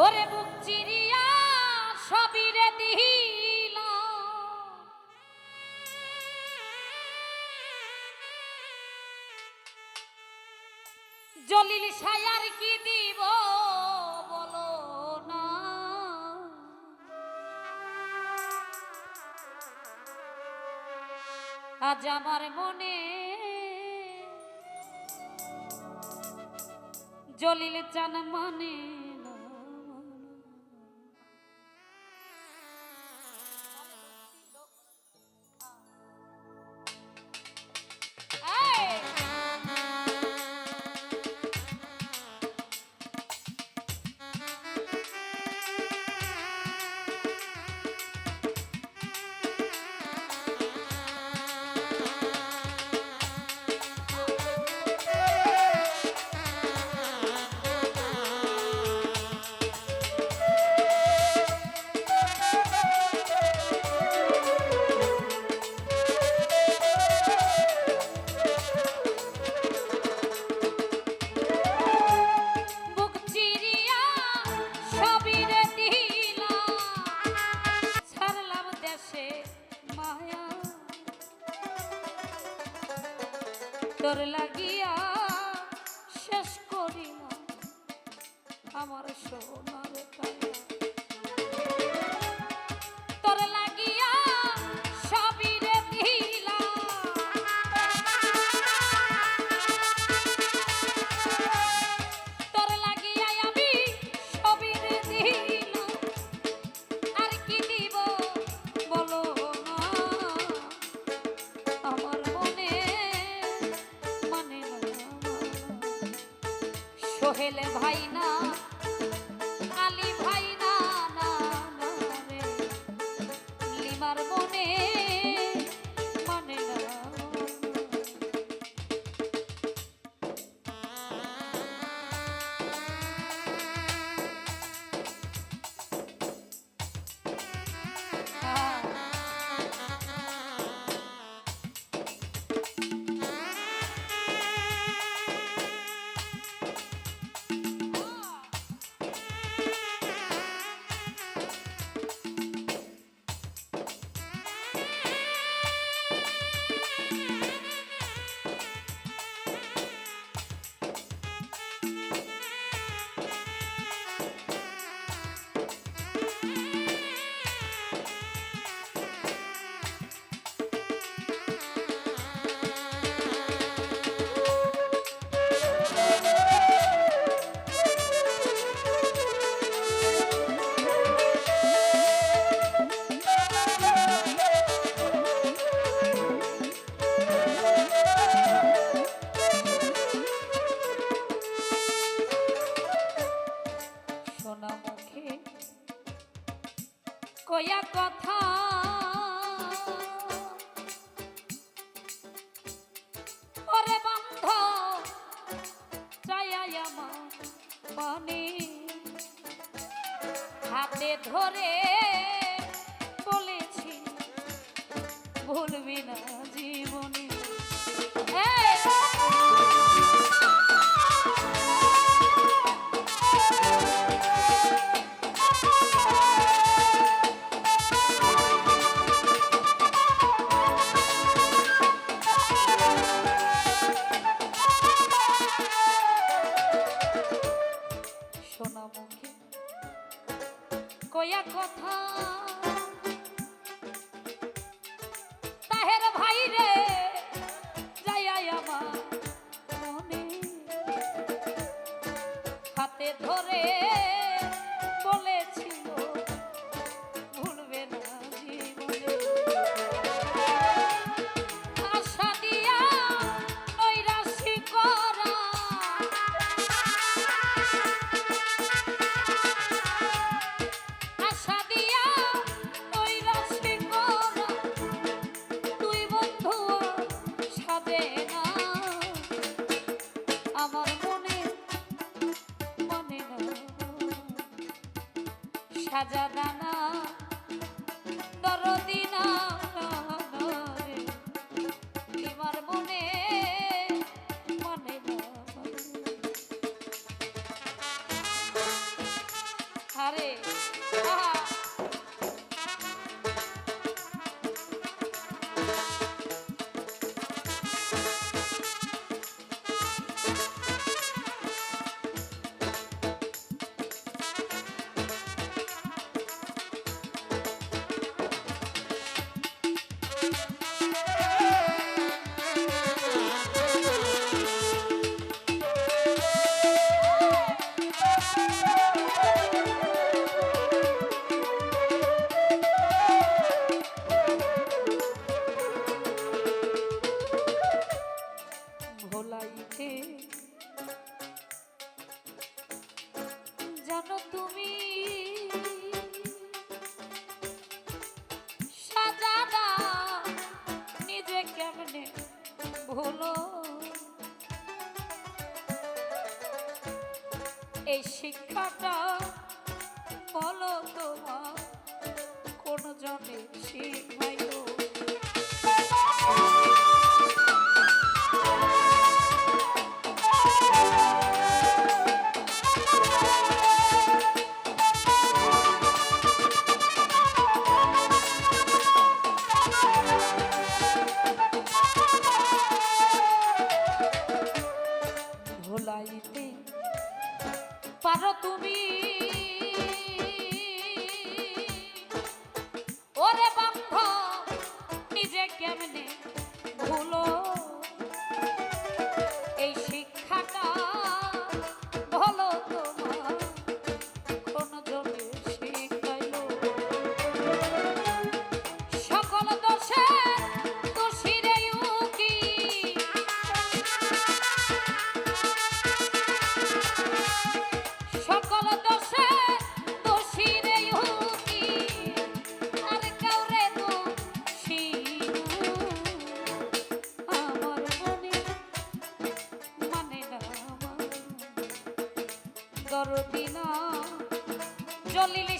ওরে বুক চিরিয়া সবিরে দিল। জলিল সায়ার কি দিব বলো না। আজ আমার মনে জলিল চান মানে তোর লাগিয়া শেষ করি না আমার সোনার সোহেলে ভাই না কয়া কথা ওরে বন্ধ চাই আমার হাতে ধরে বলেছি ভুলবি না জীবনে এই! কয়া কথা। তাহের ভাই রে যাই আমার মনে। হাতে ধরে সাজা দানা দরদিনা এই শিক্ষাটা বলো তোমার কোন জনে শিখাইলো? দরদি না জলিল